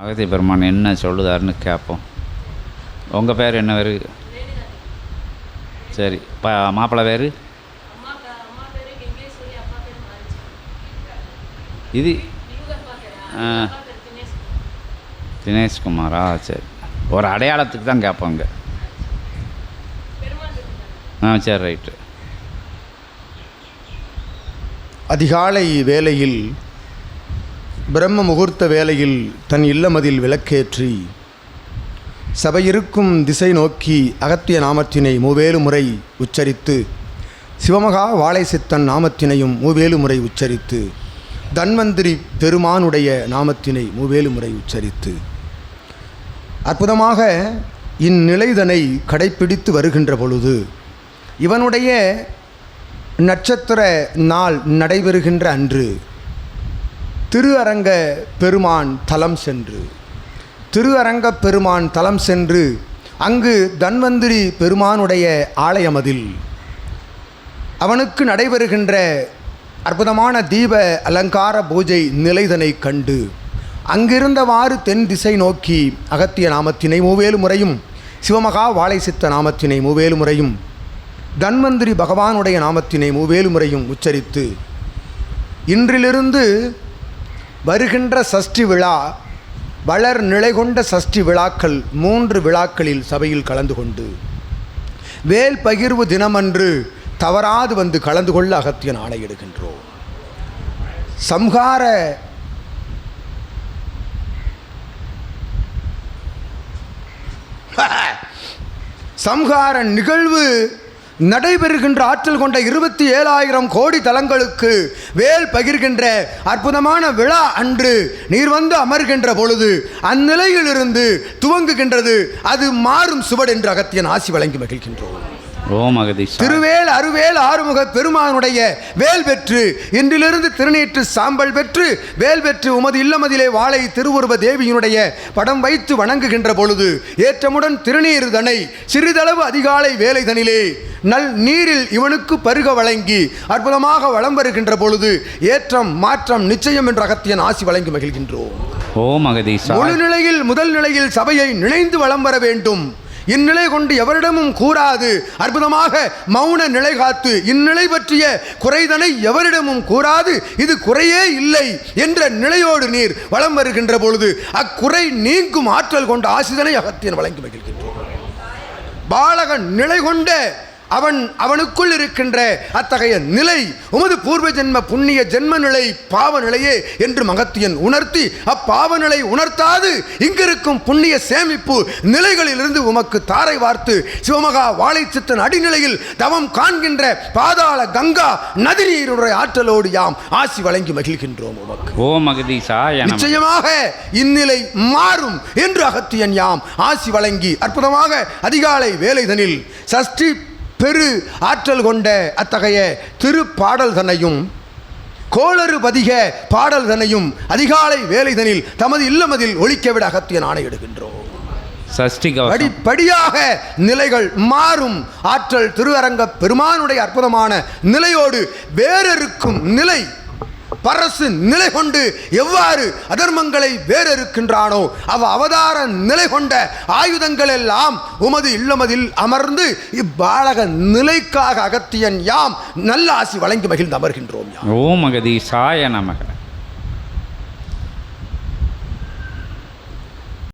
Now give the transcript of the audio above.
அகதி பெருமான் என்ன சொல்லுதாருன்னு கேட்போம் உங்கள் பேர் என்ன பேர் சரி ப மாப்பிள்ளை பேர் இது தினேஷ்குமாரா? சரி. ஒரு அடையாளத்துக்கு தான் கேட்போங்க ஆ சரி ரைட்டு. அதிகாலை வேலையில் பிரம்ம முகூர்த்த வேளையில் தன் இல்லமதில் விளக்கேற்றி சபையிருக்கும் திசை நோக்கி அகத்திய நாமத்தினை மூவேலு முறை உச்சரித்து சிவமகா வாழை சித்தன் நாமத்தினையும் மூவேலு முறை உச்சரித்து தன்வந்திரி பெருமானுடைய நாமத்தினை மூவேலு முறை உச்சரித்து. அற்புதமாக இந்நிலைதனை கடைப்பிடித்து வருகின்ற பொழுது இவனுடைய நட்சத்திர நாள் நடைபெறுகின்ற அன்று திரு அரங்க பெருமான் தலம் சென்று. திரு அரங்க பெருமான் தலம் சென்று அங்கு தன்வந்திரி பெருமானுடைய ஆலயமதில். அவனுக்கு நடைபெறுகின்ற அற்புதமான தீப அலங்கார பூஜை நிலைதனை கண்டு அங்கிருந்தவாறு தென் திசை நோக்கி அகத்திய நாமத்தினை மூவேலு முறையும் சிவமகா வாழை சித்த நாமத்தினை மூவேலு முறையும் தன்வந்திரி பகவானுடைய நாமத்தினை மூவேலு முறையும் உச்சரித்து இன்றிலிருந்து வருகின்ற சஷ்டி விழா வளர் நிலை கொண்ட சஷ்டி விழாக்கள் மூன்று விழாக்களில் சபையில் கலந்து கொண்டு வேல் பகிர்வு தினமன்று தவறாது வந்து கலந்து கொள்ள அகத்தியன் ஆணையிடுகின்றோம். சம்ஹார சம்ஹார நிகழ்வு நடைபெறுகின்ற ஆற்றல் கொண்ட இருபத்தி ஏழாயிரம் கோடி தலங்களுக்கு வேல் பகிர்கின்ற அற்புதமான விழா அன்று நீர் வந்து அமர்கின்ற பொழுது அந்நிலையிலிருந்து துவங்குகின்றது. அது மாறும் சுவடு என்று அகத்தியன் ஆசி வழங்கி மகிழ்கின்றோம். ஓம் அகதீஷ் திருவேல் அருவேல் ஆறுமுக பெருமானுடைய வேல் பெற்று இன்றிலிருந்து திருநீற்று சாம்பல் பெற்று வேல் பெற்று உமது இல்லமதிலே வாழை திருவுருவ தேவியினுடைய படம் வைத்து வணங்குகின்ற பொழுது ஏற்றமுடன் திருநீர் தனை சிறிதளவு அதிகாலை வேலை தனிலே நல் நீரில் இவனுக்கு பருக வழங்கி அற்புதமாக வளம் வருகின்ற பொழுது ஏற்றம் மாற்றம் நிச்சயம் என்ற அகத்தியன் ஆசி வழங்கி மகிழ்கின்றோம். ஓம் அகதீஷா முழு நிலையில் முதல் நிலையில் சபையை நினைந்து வலம் வர வேண்டும். இந்நிலை கொண்டு எவரிடமும் கூறாது. அற்புதமாக மௌன நிலை காத்து இந்நிலை பற்றிய குறைதனை எவரிடமும் கூறாது. இது குறையே இல்லை என்ற நிலையோடு நீர் வலம் வருகின்ற பொழுது அக்குறை நீங்கும் ஆற்றல் கொண்ட ஆசிதனை அகத்தியன் வழங்கி மகிழ்கின்றோம். பாலகன் நிலை கொண்ட அவன் அவனுக்குள் இருக்கின்ற அத்தகைய நிலை உமது பூர்வ ஜென்ம புண்ணிய ஜென்ம நிலை பாவ நிலையே என்று மகத்தியன் உணர்த்தி அப்பாவ நிலை உணர்த்தாது. இங்கிருக்கும் புண்ணிய சேமிப்பு நிலைகளிலிருந்து உமக்கு தாரை வார்த்து சிவமகா வாழைச்சித்தன் அடிநிலையில் தவம் காண்கின்ற பாதாள கங்கா நதிநீருடைய ஆற்றலோடு யாம் ஆசி வழங்கி மகிழ்கின்றோம் உமக்கு. ஓம் அகதீஷா என நிச்சயமாக இந்நிலை மாறும் என்று அகத்தியன் யாம் ஆசி வழங்கி அற்புதமாக அதிகாலை வேலைதனில் சஷ்டி பெரு ஆற்றல் கொண்ட அத்தகைய திரு தன்னையும் கோளறு பதிக பாடல் தன்னையும் அதிகாலை வேலைதனில் தமது இல்லமதில் ஒழிக்கவிட அகத்தியன் ஆணையிடுகின்றோம் படிப்படியாக நிலைகள் மாறும். ஆற்றல் திருவரங்க பெருமானுடைய அற்புதமான நிலையோடு வேறறுக்கும் நிலை பரசு நிலை கொண்டு எவ்வாறு அதர்மங்களை வேறறுக்கின்றானோ அவ அவதார நிலை கொண்ட ஆயுதங்கள் எல்லாம் உமது இல்லமதில் அமர்ந்து இப்பாலக நிலைக்காக அகத்தியன் யாம் நல்ல ஆசி வழங்கி மகிழ்ந்து அமர்கின்றோம் யாம். மகதி சாய நமக.